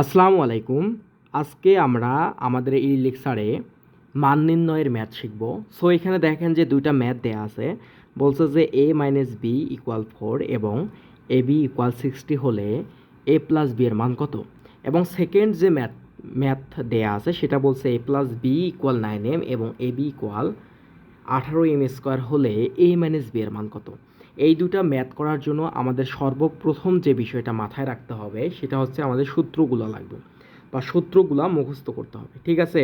আসসালামু আলাইকুম। আজকে আমরা আমাদের এই লেকচারে মান নির্ণয়ের ম্যাথ শিখব। সো এখানে দেখেন যে দুইটা ম্যাথ দেয়া আছে। বলছে যে A minus B equal four এবং এ বি ইকুয়াল সিক্সটি হলে এ প্লাস বি এর মান কত? এবং সেকেন্ড যে ম্যাথ ম্যাথ দেয়া আছে, সেটা বলছে A plus B equal nine M এবং এ বি ইকুয়াল আঠারো এম স্কোয়ার হলে এ মাইনাস বি এর মান কত? এই দুটা ম্যাথ করার জন্য আমাদের সর্বপ্রথম যে বিষয়টা মাথায় রাখতে হবে, সেটা হচ্ছে আমাদের সূত্রগুলো লাগবে বা সূত্রগুলো মুখস্থ করতে হবে, ঠিক আছে?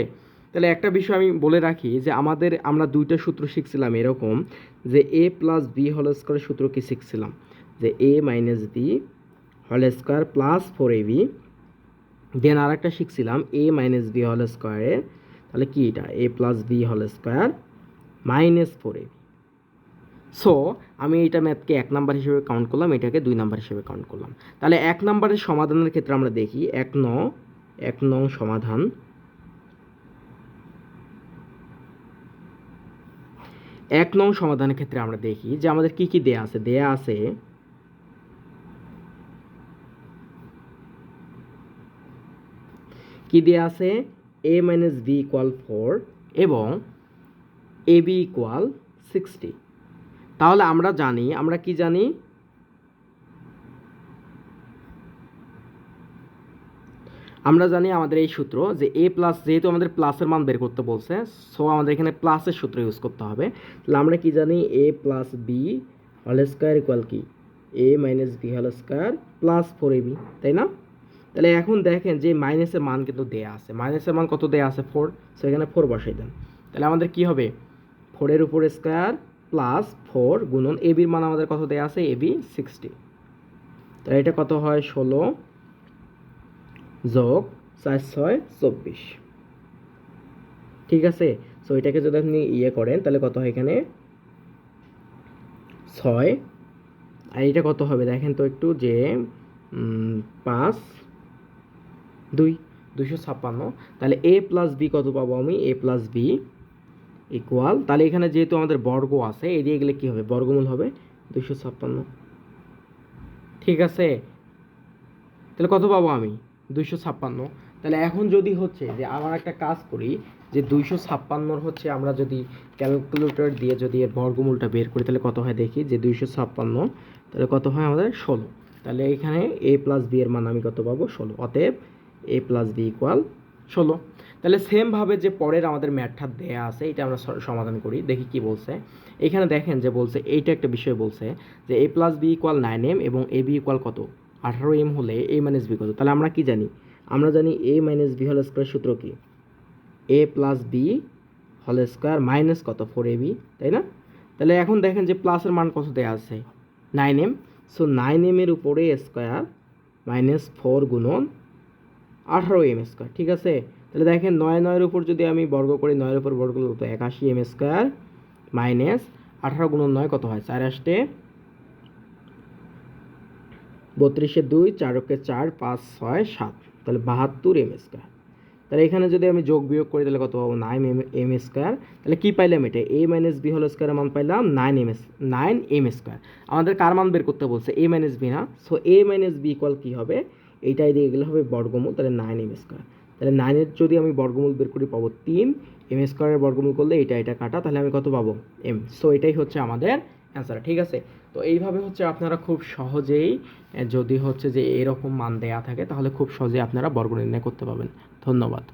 তাহলে একটা বিষয় আমি বলে রাখি যে আমাদের, আমরা দুইটা সূত্র শিখছিলাম এরকম যে এ প্লাস বি হল স্কোয়ারের সূত্র কি শিখছিলাম? যে এ মাইনাস বি হল square plus four A B then আর একটা শিখছিলাম এ মাইনাস বি হল স্কোয়ারের তাহলে কি এটা? এ প্লাস বি হল square minus four A B so আমি এটা ম্যাথকে এক নাম্বার হিসেবে কাউন্ট করলাম, এটাকে দুই নাম্বার হিসেবে কাউন্ট করলাম। তাহলে এক নাম্বারের সমাধানের ক্ষেত্রে আমরা দেখি, এক ন, এক নং সমাধান। এক নং সমাধানের ক্ষেত্রে আমরা দেখি যে আমাদের কি কি দেয়া আছে? দেয়া আছে কি দেয়া আছে? A minus B equal four এবং এ বি ইকুয়াল সিক্সটি তাহলে আমরা জানি, আমরা কি জানি? আমরা জানি আমাদের এই সূত্র যে এ প্লাস যেহেতু আমাদের প্লাসের মান বের করতে বলছে সো আমাদের এখানে প্লাসের সূত্র ইউজ করতে হবে। তাহলে আমরা কি জানি? এ প্লাস বি হল স্কোয়ার ইকুয়াল কি? এ মাইনাস বি হল square plus four A B তাই না? তাহলে এখন দেখেন যে মাইনাসের মান কিন্তু দেয়া আছে। মাইনাসের মান কত দেয়া আছে? ফোর সো এখানে ফোর বসাই দেন। তাহলে আমাদের কি হবে? ফোরের উপর স্কোয়ার প্লাস ফোর গুণন এ বির মান আমাদের কত দেওয়া আছে? এ বি সিক্সটি তাহলে এটা কত হয়? ষোলো যোগ চার ছয় চব্বিশ। ঠিক আছে? সো এটাকে যদি আপনি ইয়ে করেন, তাহলে কত হয় এখানে? ছয়। আর এটা কত হবে? দেখেন তো একটু যে পাঁচ, দুই, দুইশো ছাপ্পান্ন। তাহলে এ প্লাস বি কত পাবো আমি? এ প্লাস বি ইকুয়াল তাহলে এখানে যেহেতু আমাদের বর্গ আছে এদিকে গেলে কী হবে? বর্গমূল হবে দুশো ছাপ্পান্ন। ঠিক আছে? তাহলে কত পাবো আমি? দুইশো ছাপ্পান্ন। তাহলে এখন যদি হচ্ছে যে আমার একটা কাজ করি, যে দুইশো ছাপ্পান্নর হচ্ছে আমরা যদি ক্যালকুলেটর দিয়ে যদি এর বর্গমূলটা বের করি, তাহলে কত হয় দেখি? যে দুইশো ছাপ্পান্ন, তাহলে কত হয় আমাদের? ষোলো। তাহলে এখানে এ প্লাস বি এর মান আমি কত পাবো? ষোলো। অতএব এ প্লাস বি ইকুয়াল ষোলো। তাহলে সেমভাবে যে পরের আমাদের ম্যাথটা দেয়া আছে, এটা আমরা সমাধান করি, দেখি কি বলছে। এখানে দেখেন যে বলছে, এইটা একটা বিষয় বলছে যে A plus B equal nine M এবং এ বি ইকুয়াল কত? আঠারো এম হলে এ মাইনাস বি কত? তাহলে আমরা কি জানি? আমরা জানি এ মাইনাস বি হল স্কোয়ার সূত্র কি? এ প্লাস বি হল স্কোয়ার মাইনাস কত? ফোর এ বি তাই না? তাহলে এখন দেখেন যে প্লাসের মান কত দেওয়া আছে? নাইন এম সো নাইন এমের উপরে স্কোয়ার মাইনাস ফোর গুণন আঠারো এম স্কোয়ার ঠিক আছে? তাহলে দেখেন নয় নয়ের উপর যদি আমি বর্গ করি, নয়ের উপর বর্গ করলে কত? একাশি এম স্কোয়ার মাইনাস আঠারো গুণন নয় কত হয়? চার আসতে বত্রিশে দুই, চারকে চার, পাঁচ, ছয়, সাত। তাহলে বাহাত্তর এম স্কোয়ার। তাহলে এখানে যদি আমি যোগ বিয়োগ করি, তাহলে কত পাবো? Nine M M square. তাহলে কী পাইলাম এটা? এ মাইনাস বি হল স্কোয়ারের মান পাইলাম nine M S, nine M square. আমাদের কার মান বের করতে বলছে? এ মাইনাস বি না। So A minus B equal কী হবে? এইটাই দিয়ে গেলে হবে বর্গমূল, তাহলে নাইন এম স্কোয়ার। তাহলে নাইনের যদি আমি বর্গমূল বের করি পাবো তিন এম স্কোয়ারের বর্গমূল করলে এটা এটা কাটা, তাহলে আমি কত পাবো? এম সো এটাই হচ্ছে আমাদের অ্যান্সার ঠিক আছে? তো এইভাবে হচ্ছে আপনারা খুব সহজেই, যদি হচ্ছে যে এরকম মান দেয়া থাকে, তাহলে খুব সহজেই আপনারা বর্গ নির্ণয় করতে পারবেন। ধন্যবাদ।